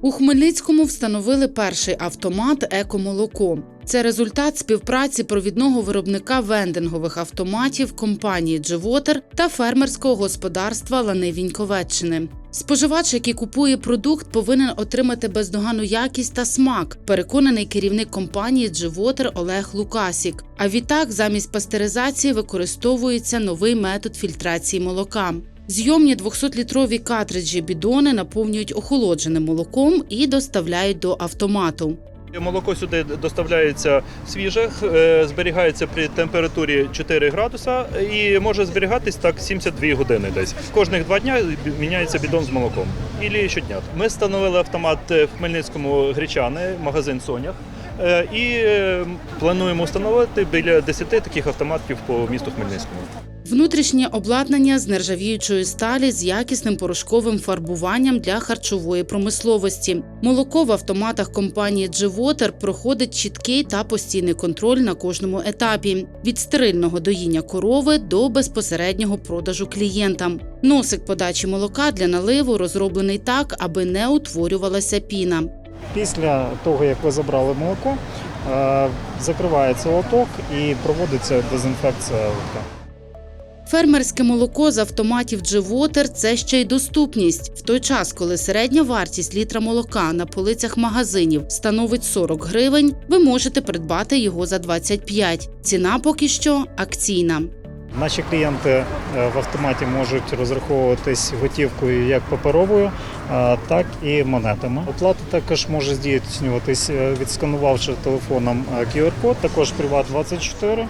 У Хмельницькому встановили перший автомат Екомолоко. Це результат співпраці провідного виробника вендингових автоматів компанії Дживотер та фермерського господарства Лани Віньковеччини. Споживач, який купує продукт, повинен отримати бездоганну якість та смак. Переконаний керівник компанії Дживотер Олег Лукасік. А відтак, замість пастеризації використовується новий метод фільтрації молока. Зйомні 200-літрові картриджі бідони наповнюють охолодженим молоком і доставляють до автомату. Молоко сюди доставляється свіже, е, зберігається при температурі 4 градуса і може зберігатись так 72 години десь. Кожних два дня міняється бідон з молоком. Ілі щодня. Ми встановили автомат в Хмельницькому Гречани, магазин Сонях. Е, І е, плануємо встановити біля 10 таких автоматів по місту Хмельницькому. Внутрішнє обладнання з нержавіючої сталі з якісним порошковим фарбуванням для харчової промисловості. Молоко в автоматах компанії Дживотер проходить чіткий та постійний контроль на кожному етапі від стерильного доїння корови до безпосереднього продажу клієнтам. Носик подачі молока для наливу розроблений так, аби не утворювалася піна. Після того, як ви забрали молоко, е, закривається лоток і проводиться дезінфекція. Фермерське молоко з автоматів Дживотер це ще й доступність. В той час, коли середня вартість літра молока на полицях магазинів становить 40 гривень, ви можете придбати його за 25. Ціна поки що акційна. Наші клієнти е, в автоматі можуть розраховуватись готівкою як паперовою, е, так і монетами. Оплата також може здійснюватись, е, відсканувавши телефоном QR-код, також Приват24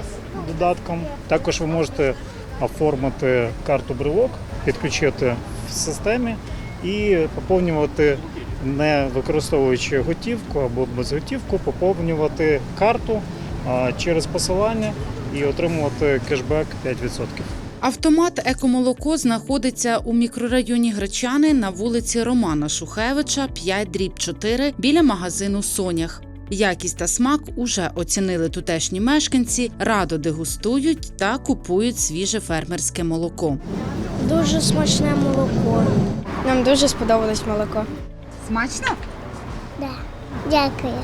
додатком. Також ви можете оформити карту брелок, підключити в системі і поповнювати, не використовуючи готівку або безготівку, поповнювати карту через посилання і отримувати кешбек 5%. Автомат Екомолоко знаходиться у мікрорайоні Гречани на вулиці Романа Шухевича, 5 дріб 4 біля магазину Сонях. Якість та смак уже оцінили тутешні мешканці, радо дегустують та купують свіже фермерське молоко. Дуже смачне молоко. Нам дуже сподобалось молоко. Смачно? Да. Дякую.